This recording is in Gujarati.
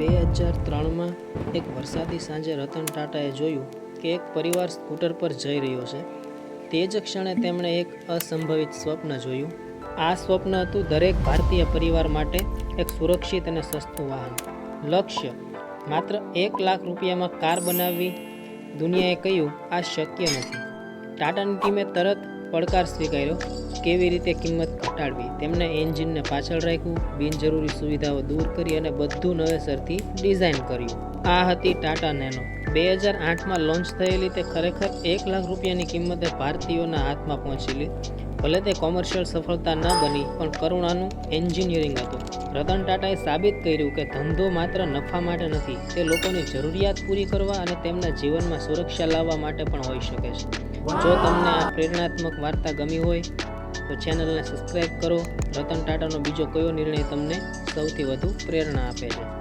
બે હજાર ત્રણમાં એક વરસાદી સાંજે રતન ટાટાએ જોયું કે એક પરિવાર સ્કૂટર પર જઈ રહ્યો છે. તે જ ક્ષણે તેમણે એક અસંભવિત સ્વપ્ન જોયું. આ સ્વપ્ન હતું દરેક ભારતીય પરિવાર માટે એક સુરક્ષિત અને સસ્તું વાહન. લક્ષ્ય, માત્ર એક લાખ રૂપિયામાં કાર બનાવવી દુનિયાએ કહ્યું આ શક્ય નથી. ટાટાની ટીમે તરત પડકાર સ્વીકાર્યો. કેવી રીતે કિંમત ઘટાડવી? તેમણે એન્જિનને પાછળ રાખ્યું, બિનજરૂરી સુવિધાઓ દૂર કરી અને બધું નવેસરથી ડિઝાઇન કર્યું. આ હતી ટાટા નેનો. બે હજાર આઠમાં લોન્ચ થયેલી તે ખરેખર એક લાખ રૂપિયાની કિંમતે ભારતીયોના હાથમાં પહોંચેલી. ભલે તે કોમર્શિયલ સફળતા ન બની, પણ કરુણાનું એન્જિનિયરિંગ હતું. રતન ટાટાએ સાબિત કર્યું કે ધંધો માત્ર નફા માટે નથી, તે લોકોની જરૂરિયાત પૂરી કરવા અને તેમના જીવનમાં સુરક્ષા લાવવા માટે પણ હોઈ શકે છે. જો તમને આ પ્રેરણાત્મક વાર્તા ગમી હોય, તો ચેનલને સબસ્ક્રાઈબ કરો. રતન ટાટાનો બીજો કયો નિર્ણય તમને સૌથી વધુ પ્રેરણા આપે છે?